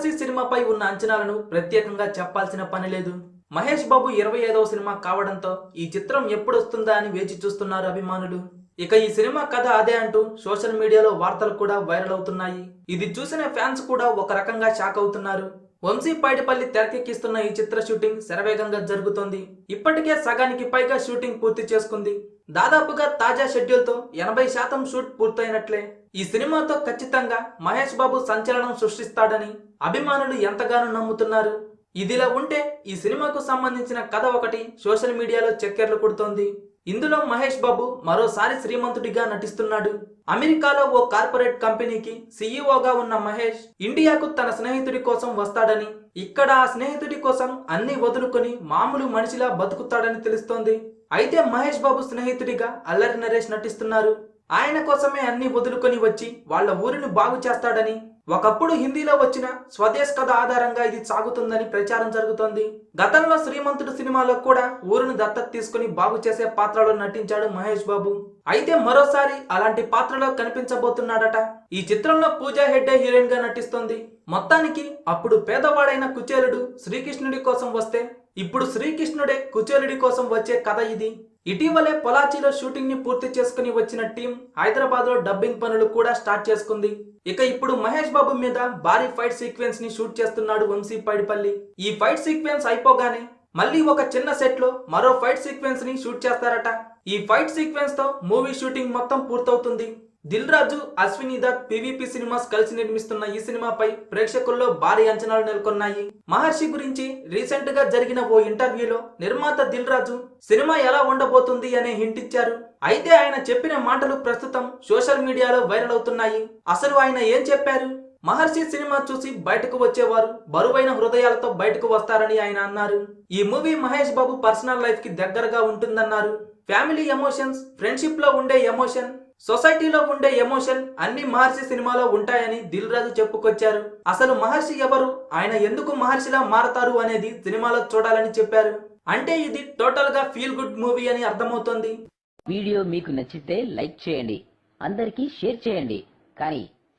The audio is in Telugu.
సినిమాపై ఉన్న అంచనాలను ప్రత్యేకంగా చెప్పాల్సిన పని లేదు. మహేష్ బాబు ఇరవై ఐదవ సినిమా కావడంతో ఈ చిత్రం ఎప్పుడు వస్తుందా అని వేచి చూస్తున్నారు అభిమానులు. ఇక ఈ సినిమా కథ అదే అంటూ సోషల్ మీడియాలో వార్తలు కూడా వైరల్ అవుతున్నాయి. ఇది చూసిన ఫ్యాన్స్ కూడా ఒక రకంగా షాక్ అవుతున్నారు. వంశీ పైడిపల్లి తెరకెక్కిస్తున్న ఈ చిత్ర షూటింగ్ శరవేగంగా జరుగుతోంది. ఇప్పటికే సగానికి పైగా షూటింగ్ పూర్తి చేసుకుంది. దాదాపుగా తాజా షెడ్యూల్తో ఎనభై శాతం షూట్ పూర్తయినట్లే. ఈ సినిమాతో ఖచ్చితంగా మహేష్ బాబు సంచలనం సృష్టిస్తాడని అభిమానులు ఎంతగానో నమ్ముతున్నారు. ఇదిలా ఉంటే ఈ సినిమాకు సంబంధించిన కథ ఒకటి సోషల్ మీడియాలో చక్కెర్లు కొడుతోంది. ఇందులో మహేష్ బాబు మరోసారి శ్రీమంతుడిగా నటిస్తున్నాడు. అమెరికాలో ఓ కార్పొరేట్ కంపెనీకి సీఈఓగా ఉన్న మహేష్ ఇండియాకు తన స్నేహితుడి కోసం వస్తాడని ఇక్కడ ఆ స్నేహితుడి కోసం అన్ని వదులుకొని మామూలు మనిషిలా బతుకుతాడని తెలుస్తోంది. అయితే మహేష్ బాబు స్నేహితుడిగా అల్లరి నరేష్ నటిస్తున్నారు. ఆయన కోసమే అన్ని వదులుకొని వచ్చి వాళ్ళ ఊరిని బాగు చేస్తాడని ఒకప్పుడు హిందీలో వచ్చిన స్వదేశ్ కథ ఆధారంగా ఇది సాగుతుందని ప్రచారం జరుగుతోంది. గతంలో శ్రీమంతుడు సినిమాలో కూడా ఊరును దత్తత తీసుకుని బాగు చేసే పాత్రలో నటించాడు మహేష్ బాబు. అయితే మరోసారి అలాంటి పాత్రలో కనిపించబోతున్నాడట. ఈ చిత్రంలో పూజా హెడ్డే హీరోయిన్గా నటిస్తోంది. మొత్తానికి అప్పుడు పేదవాడైన కుచేలుడు శ్రీకృష్ణుడి కోసం వస్తే ఇప్పుడు శ్రీకృష్ణుడే కుచేలుడి కోసం వచ్చే కథ ఇది. ఇటీవలే పొలాచిలో షూటింగ్ని పూర్తి చేసుకుని వచ్చిన టీం హైదరాబాద్లో డబ్బింగ్ పనులు కూడా స్టార్ట్ చేసుకుంది. ఇక ఇప్పుడు మహేష్ బాబు మీద భారీ ఫైట్ సీక్వెన్స్ని షూట్ చేస్తున్నాడు వంశీ పైడిపల్లి. ఈ ఫైట్ సీక్వెన్స్ అయిపోగానే మళ్ళీ ఒక చిన్న సెట్లో మరో ఫైట్ సీక్వెన్స్ని షూట్ చేస్తారట. ఈ ఫైట్ సీక్వెన్స్తో మూవీ షూటింగ్ మొత్తం పూర్తవుతుంది. దిల్ రాజు అశ్విని దత్ పివిపి సినిమాస్ కలిసి నిర్మిస్తున్న ఈ సినిమాపై ప్రేక్షకుల్లో భారీ అంచనాలు నెలకొన్నాయి. మహర్షి గురించి రీసెంట్గా జరిగిన ఓ ఇంటర్వ్యూలో నిర్మాత దిల్ రాజు సినిమా ఎలా ఉండబోతుంది అనే హింట్ ఇచ్చారు. అయితే ఆయన చెప్పిన మాటలు ప్రస్తుతం సోషల్ మీడియాలో వైరల్ అవుతున్నాయి. అసలు ఆయన ఏం చెప్పారు? మహర్షి సినిమా చూసి బయటకు వచ్చేవారు. బరువైన హృదయాలతో బయటకు వస్తారని ఆయన అన్నారు. ఈ మూవీ మహేష్ బాబు పర్సనల్ లైఫ్కి దగ్గరగా ఉంటుందన్నారు. ఫ్యామిలీ ఎమోషన్స్ ఫ్రెండ్షిప్లో ఉండే ఎమోషన్ సొసైటీలో ఉండే ఎమోషన్ అన్ని మహర్షి సినిమాలో ఉంటాయని దిల్ రాజు చెప్పుకొచ్చారు. అసలు మహర్షి ఎవరు? ఆయన ఎందుకు మహర్షిలా మారతారు అనేది సినిమాలో చూడాలని చెప్పారు. అంటే ఇది టోటల్గా ఫీల్ గుడ్ మూవీ అని అర్థమవుతోంది. వీడియో మీకు నచ్చితే లైక్ చేయండి. అందరికీ షేర్ చేయండి. కానీ